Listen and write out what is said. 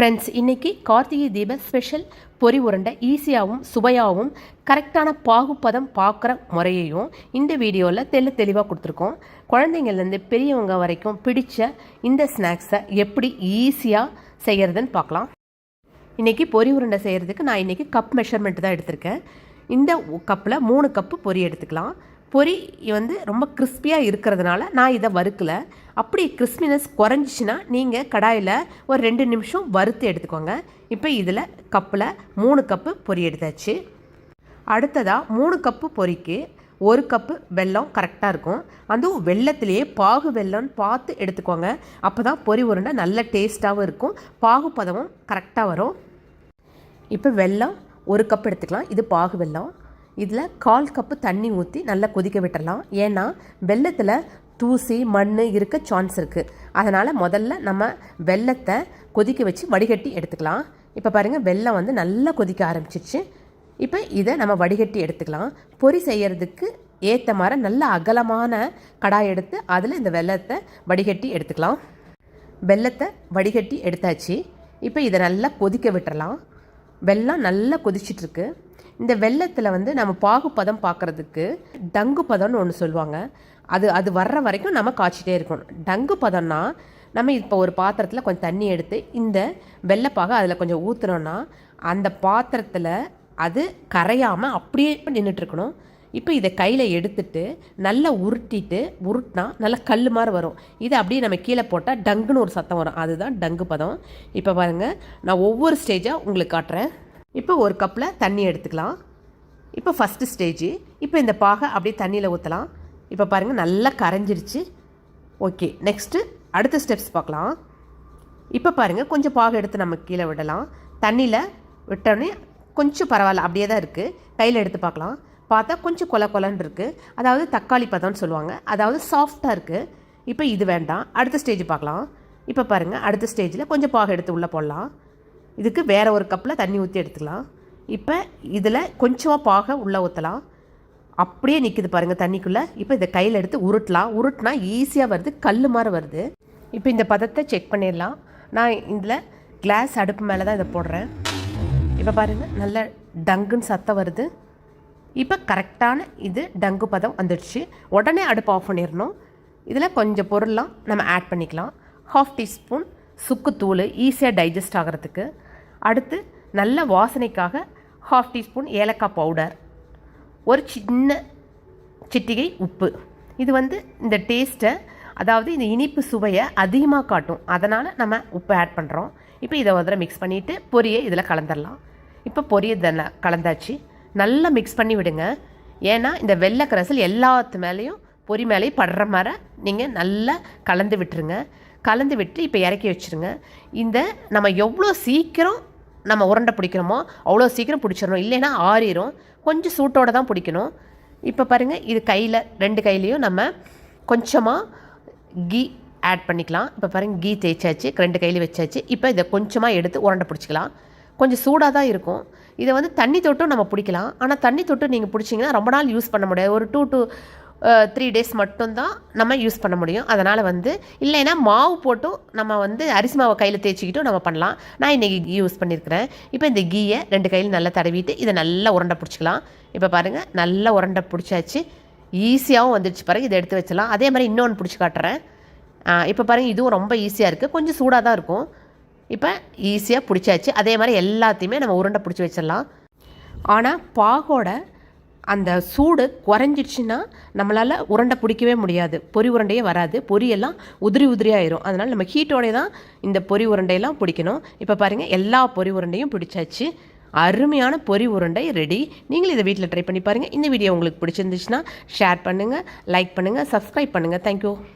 Friends இன்றைக்கி கார்த்திகை தீப special பொரி உருண்டை ஈஸியாகவும் சுவையாகவும் கரெக்டான பாகுப்பதம் பார்க்குற முறையையும் இந்த வீடியோவில் தெளி தெளிவாக கொடுத்துருக்கோம். குழந்தைங்கள்லேருந்து பெரியவங்க வரைக்கும் பிடிச்ச இந்த ஸ்நாக்ஸை எப்படி ஈஸியாக செய்கிறதுன்னு பார்க்கலாம். இன்றைக்கி பொரி உருண்டை செய்கிறதுக்கு நான் இன்றைக்கி கப் மெஷர்மெண்ட் தான் எடுத்திருக்கேன். இந்த கப்பில் மூணு கப்பு பொரி எடுத்துக்கலாம். பொரி வந்து ரொம்ப கிறிஸ்பியாக இருக்கிறதுனால நான் இதை வறுக்கல. அப்படி கிறிஸ்பினஸ் குறைஞ்சிச்சின்னா நீங்கள் கடாயில் ஒரு ரெண்டு நிமிஷம் வறுத்து எடுத்துக்கோங்க. இப்போ இதில் கப்பில் மூணு கப்பு பொரி எடுத்தாச்சு. அடுத்ததாக மூணு கப்பு பொரிக்கு ஒரு கப்பு வெல்லம் கரெக்டாக இருக்கும். அதுவும் வெள்ளத்திலேயே பாகு வெல்லம்னு பார்த்து எடுத்துக்கோங்க. அப்போ தான் பொரி உருண்டை நல்ல டேஸ்ட்டாகவும் இருக்கும். பாகு பதமும் கரெக்டாக வரும். இப்போ வெல்லம் ஒரு கப் எடுத்துக்கலாம். இது பாகு வெல்லம். இதில் கால் கப்பு தண்ணி ஊற்றி நல்லா கொதிக்க விட்டுடலாம் ஏன்னா வெள்ளத்தில் தூசி மண் இருக்க சான்ஸ் இருக்குது அதனால் முதல்ல நம்ம வெள்ளத்தை கொதிக்க வச்சு வடிகட்டி எடுத்துக்கலாம். இப்போ பாருங்கள் வெள்ளம் வந்து நல்லா கொதிக்க ஆரம்பிச்சிச்சு. இப்போ இதை நம்ம வடிகட்டி எடுத்துக்கலாம். பொரி செய்கிறதுக்கு ஏற்ற மாதிரி நல்ல அகலமான கடாய் எடுத்து அதில் இந்த வெள்ளத்தை வடிகட்டி எடுத்துக்கலாம். வெள்ளத்தை வடிகட்டி எடுத்தாச்சு. இப்போ இதை நல்லா கொதிக்க விட்டுறலாம். வெள்ளம் நல்லா கொதிச்சிட்ருக்கு இந்த வெள்ளத்தில் வந்து நம்ம பாகுபதம் பார்க்குறதுக்கு டங்கு பதம்னு ஒன்று சொல்லுவாங்க. அது அது வர்ற வரைக்கும் நம்ம காய்ச்சிட்டே இருக்கணும். டங்கு பதம்னா நம்ம இப்போ ஒரு பாத்திரத்தில் கொஞ்சம் தண்ணி எடுத்து இந்த வெள்ளைப்பாக அதில் கொஞ்சம் ஊற்றுனோன்னா அந்த பாத்திரத்தில் அது கரையாமல் அப்படியே நின்றுட்டுருக்கணும் இப்போ இதை கையில் எடுத்துட்டு நல்லா உருட்டிட்டு உருட்டினா நல்லா கல் மாதிரி வரும். இதை அப்படியே நம்ம கீழே போட்டால் டங்குன்னு ஒரு சத்தம் வரும். அதுதான் டங்கு பதம். இப்போ பாருங்கள் நான் ஒவ்வொரு ஸ்டேஜாக உங்களுக்கு காட்டுறேன். இப்போ ஒரு கப்பில் தண்ணி எடுத்துக்கலாம். இப்போ ஃபஸ்ட்டு ஸ்டேஜ் இப்போ இந்த பாகை அப்படியே தண்ணியில் ஊற்றலாம் இப்போ பாருங்கள் நல்லா கரைஞ்சிருச்சு. ஓகே நெக்ஸ்ட்டு அடுத்த ஸ்டெப்ஸ் பார்க்கலாம். இப்போ பாருங்கள் கொஞ்சம் பாகை எடுத்து நம்ம கீழே விடலாம். தண்ணியில் விட்டோடனே கொஞ்சம் பரவாயில்ல அப்படியே தான் இருக்குது கையில் எடுத்து பார்க்கலாம். பார்த்தா கொஞ்சம் கொல கொலன்னு இருக்குது அதாவது தக்காளி பதம்னு சொல்லுவாங்க. அதாவது சாஃப்டாக இருக்குது இப்போ இது வேண்டாம். அடுத்த ஸ்டேஜ் பார்க்கலாம். இப்போ பாருங்கள் அடுத்த ஸ்டேஜில் கொஞ்சம் பாகை எடுத்து உள்ளே போடலாம். இதுக்கு வேறு ஒரு கப்பில் தண்ணி ஊற்றி எடுத்துக்கலாம். இப்போ இதில் கொஞ்சமாக பாக உள்ளே ஊற்றலாம் அப்படியே நிற்கிது பாருங்கள் தண்ணிக்குள்ளே. இப்போ இதை கையில் எடுத்து உருட்டலாம். உருட்டினா ஈஸியாக வருது. கல் மாதிரி வருது. இப்போ இந்த பதத்தை செக் பண்ணிடலாம். நான் இதில் கிளாஸ் அடுப்பு மேலே தான் இதை போடுறேன். இப்போ பாருங்கள் நல்ல டங்குன்னு சத்தம் வருது. இப்போ கரெக்டான இது டங்கு பதம் வந்துடுச்சு. உடனே அடுப்பு ஆஃப் பண்ணிடணும். இதில் கொஞ்சம் பொருள்லாம் நம்ம ஆட் பண்ணிக்கலாம். ஹாஃப் டீஸ்பூன் சுக்குத்தூள் ஈஸியாக டைஜஸ்ட் ஆகிறதுக்கு. அடுத்து நல்ல வாசனைக்காக ஹாஃப் டீஸ்பூன் ஏலக்காய் பவுடர் ஒரு சின்ன சிட்டிகை உப்பு. இது வந்து இந்த டேஸ்ட்டை அதாவது இந்த இனிப்பு சுவையை அதிகமாக காட்டும். அதனால் நம்ம உப்பு ஆட் பண்ணுறோம் இப்போ இதை வந்து மிக்ஸ் பண்ணிவிட்டு பொரியை இதில் கலந்துடலாம் இப்போ பொரியை தானே கலந்தாச்சு. நல்லா மிக்ஸ் பண்ணி விடுங்க. ஏன்னா இந்த வெள்ளை கரைசல் எல்லாத்து மேலேயும் பொரி மேலேயும் படுற மாதிரி நீங்கள் நல்லா கலந்து விட்டுருங்க. கலந்து விட்டு இப்போ இறக்கி வச்சுருங்க. இந்த நம்ம எவ்வளோ சீக்கிரம் நம்ம உருண்டை பிடிக்கிறோமோ அவ்வளோ சீக்கிரம் பிடிச்சிடணும். இல்லைன்னா ஆறிடும் கொஞ்சம் சூட்டோடு தான் பிடிக்கணும். இப்போ பாருங்கள் இது கையில் ரெண்டு கையிலையும் நம்ம கொஞ்சமாக கீ ஆட் பண்ணிக்கலாம். இப்போ பாருங்கள் கீ தேய்ச்சாச்சு ரெண்டு கையில் வச்சாச்சு. இப்போ இதை கொஞ்சமாக எடுத்து உருண்டை பிடிச்சிக்கலாம். கொஞ்சம் சூடாக தான் இருக்கும். இதை வந்து தண்ணி தொட்டும் நம்ம பிடிக்கலாம். ஆனால் தண்ணி தொட்டு நீங்கள் பிடிச்சிங்கன்னா ரொம்ப நாள் யூஸ் பண்ண முடியாது. ஒரு டூ டூ த்ரீ டேஸ் மட்டும்தான் நம்ம யூஸ் பண்ண முடியும். அதனால் வந்து இல்லைன்னா மாவு போட்டும் நம்ம வந்து அரிசி மாவை கையில் தேய்ச்சிக்கிட்டும் நம்ம பண்ணலாம். நான் இன்றைக்கி கீ யூஸ் பண்ணியிருக்கிறேன் இப்போ இந்த கீயை ரெண்டு கையில் நல்லா தடவிட்டு இதை நல்லா உருண்டை பிடிச்சிக்கலாம். இப்போ பாருங்கள் நல்லா உருண்டை பிடிச்சாச்சு. ஈஸியாகவும் வந்துடுச்சு பாருங்கள் இதை எடுத்து வச்சலாம் அதே மாதிரி இன்னொன்று பிடிச்சி காட்டுறேன். இப்போ பாருங்கள் இதுவும் ரொம்ப ஈஸியாக இருக்குது கொஞ்சம் சூடாக தான் இருக்கும். இப்போ ஈஸியாக பிடிச்சாச்சு. அதே மாதிரி எல்லாத்தையுமே நம்ம உருண்டை பிடிச்சி வச்சிடலாம். ஆனால் பாகோட அந்த சூடு குறைஞ்சிடுச்சுன்னா நம்மளால் உருண்டை பிடிக்கவே முடியாது. பொறி உருண்டையே வராது. பொரியெல்லாம் உதிரி உதிரியாயிரும் அதனால் நம்ம ஹீட்டோடய தான் இந்த பொறி உருண்டையெல்லாம் பிடிக்கணும். இப்போ பாருங்கள் எல்லா பொறி உருண்டையும் பிடிச்சாச்சு. அருமையான பொறி உருண்டை ரெடி நீங்களும் இதை வீட்டில் ட்ரை பண்ணி பாருங்கள் இந்த வீடியோ உங்களுக்கு பிடிச்சிருந்துச்சுன்னா ஷேர் பண்ணுங்கள் லைக் பண்ணுங்கள் சப்ஸ்கிரைப் பண்ணுங்கள் தேங்க்யூ